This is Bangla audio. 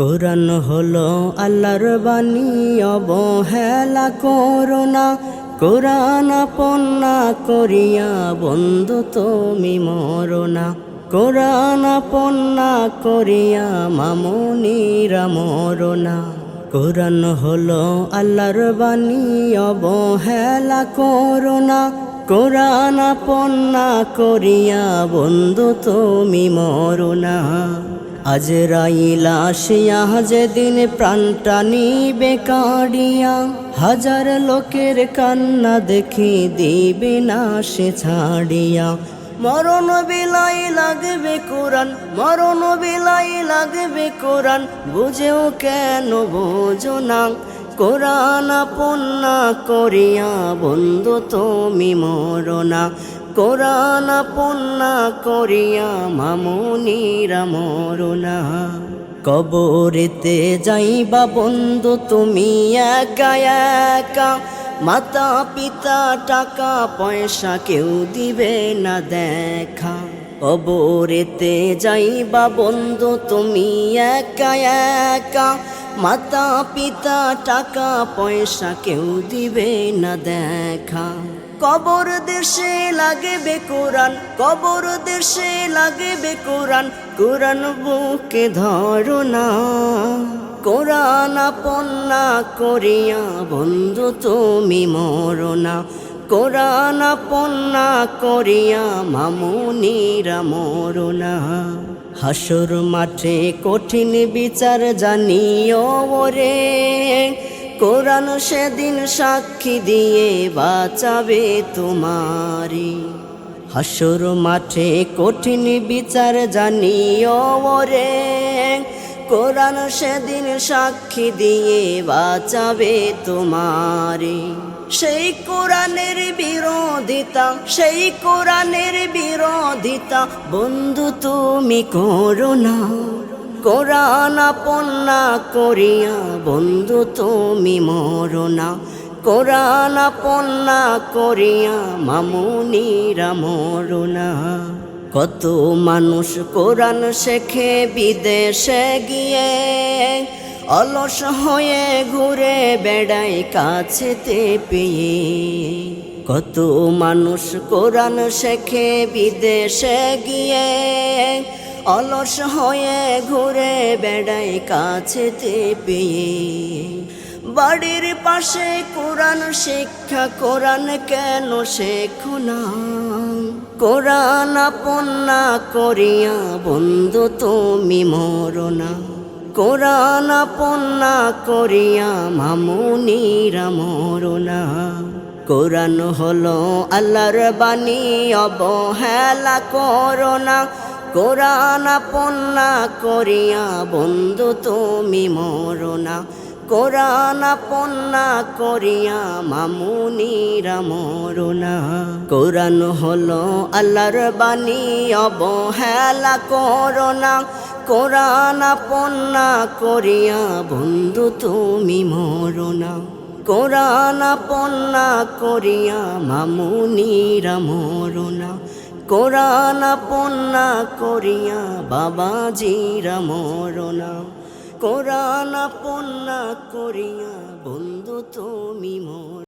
কোরআন হলো আল্লাহর বাণী, অবহেলা করোনা কোরআন পন্না করিয়া বন্ধু তুমি মরোনা কোরআন পন্না করিয়া মামুনিরা মরোনা কোরআন হলো আল্লাহর বাণী, অবহেলা করোনা কোরআন পন্না করিয়া বন্ধু তুমি মরোনা আজ রাইলা আসিয়া যেদিন প্রাণটা নিবে কাড়িয়া, হাজার লোকের কান্না দেখি দিবে না সে ছাড়িয়া। মরণ বিলাই লাগবে কোরআন, মরণ বিলাই লাগবে কোরআন, বুঝেও কেন বোঝো না। কোরআন পন্না করিয়া বন্ধু তুমি মরনা। কোরআন পন্না করিয়া মামুনিরা মরনা। কবরেতে যাইবা বন্ধু তুমি একা একা। মাতা পিতা টাকা পয়সা কেউ দিবে না দেখা। কবরেতে যাইবা বন্ধু তুমি একা একা। মাতা পিতা টাকা, পয়সা কেউ দিবে না দেখা। কবর দেশে লাগবে কোরআন, কবর দেশে লাগবে কোরআন কোরআন বুকে ধরো না। কোরআন পন্না করিয়া বন্ধু তুমি মরনা কোরআন পন্না করিয়া মামুনিরা মরনা হাসর মাঠে কঠিন বিচার জানিও ওরে। কোরআন সেদিন সাক্ষী দিয়ে বাঁচাবে তোমারি হাসুর মাঠে কঠিন বিচার জানিও ওরে। কোরআন সেদিন সাক্ষী দিয়ে বাঁচাবে তোমারে। সেই কোরআনের বিরোধিতা, সেই কোরআনের বিরোধিতা, বন্ধু তুমি করো না। কোরআন পন্না করিয়া বন্ধু তুমি মরো না। কোরআন পন্না করিয়া মামুনিরা মরো না। কত মানুষ কোরআন শেখে, বিদেশে গিয়ে অলস হয়ে ঘুরে বেড়াই কাছে পেয়ে। কত মানুষ কোরআন শেখে, বিদেশে গিয়ে অলস হয়ে ঘুরে বেড়ায় কাছেতে পেয়ে। বাড়ির পাশে কোরআন শিক্ষা, কোরআন কেন শেখো না? কোরআন পন্না করিয়া বন্ধু তুমি মরনা কোরআন পন্না করিয়া মামুনিরা মরনা কোরআন হলো আল্লাহর বাণী, অবহেলা করোনা কোরআন পন্না করিয়া বন্ধু তুমি মরনা কোরআন পন্না করিয়া মামুনিরা মরনা কোরআন হলো আল্লাহর বাণী, অবহেলা করোনা কোরআন পন্না করিয়া বন্ধু তুমি মরনা কোরআন পন্না করিয়া মামুনিরা মরনা কোরআন পন্না করিয়া বাবাজিরা মরনা কোরআন পন্না করিয়া বন্ধু তুমি মোর।